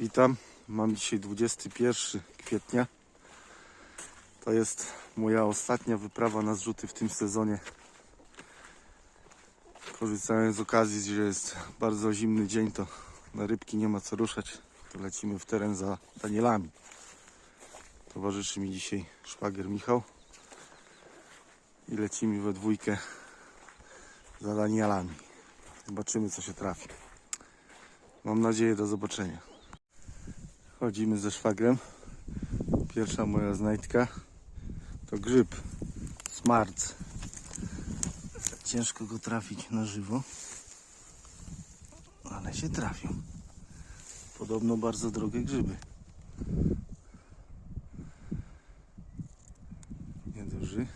Witam. Mam dzisiaj 21 kwietnia. To jest moja ostatnia wyprawa na zrzuty w tym sezonie. Korzystając z okazji, że jest bardzo zimny dzień, to na rybki nie ma co ruszać. To lecimy w teren za Danielami. Towarzyszy mi dzisiaj szwagier Michał. I lecimy we dwójkę za Danielami. Zobaczymy co się trafi. Mam nadzieję do zobaczenia. Chodzimy ze szwagrem. Pierwsza moja znajdka to grzyb smarc. Ciężko go trafić na żywo, ale się trafił. Podobno bardzo drogie grzyby. Nieduży.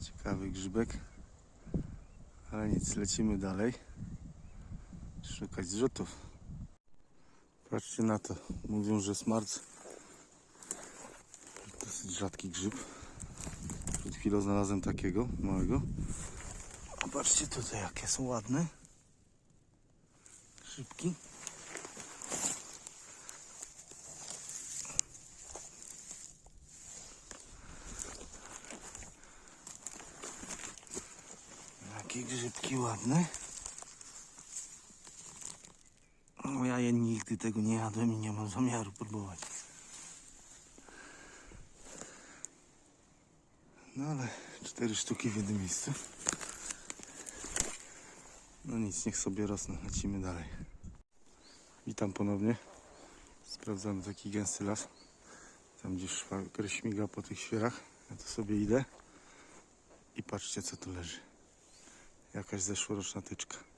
Ciekawy grzybek. Ale nic, lecimy dalej. Szukać zrzutów. Patrzcie na to. Mówią, że smarc dosyć rzadki grzyb. Przed chwilą znalazłem takiego małego. A patrzcie tutaj, jakie są ładne. Szybki. Jakie grzybki ładne. No ja je nigdy tego nie jadłem i nie mam zamiaru próbować. No ale cztery sztuki w jednym miejscu. No nic, niech sobie rosną. Lecimy dalej. Witam ponownie. Sprawdzamy taki gęsty las. Tam gdzieś szwagier śmiga po tych świerach. Ja tu sobie idę. I patrzcie co tu leży. Jakaś zeszłoroczna tyczka.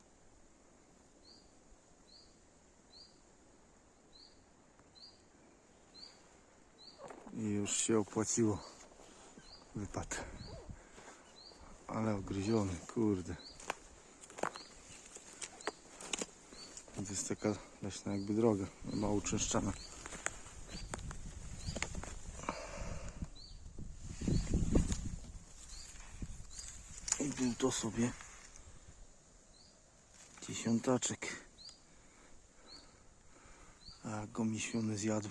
I już się opłaciło. Wypadł. Ale ogryziony, kurde. Jest taka leśna jakby droga, mało uczęszczana. I był to sobie dziesiątaczek. A go misiony zjadł.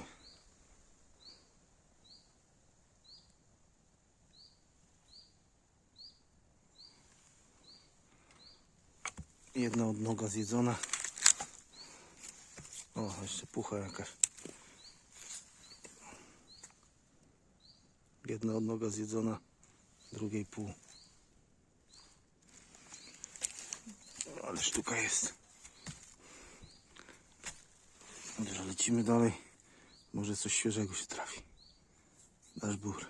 Jedna odnoga zjedzona. O, jeszcze pucha jakaś. Jedna odnoga zjedzona, drugiej pół. Ale sztuka jest. Dobrze, lecimy dalej. Może coś świeżego się trafi. Dasz bór.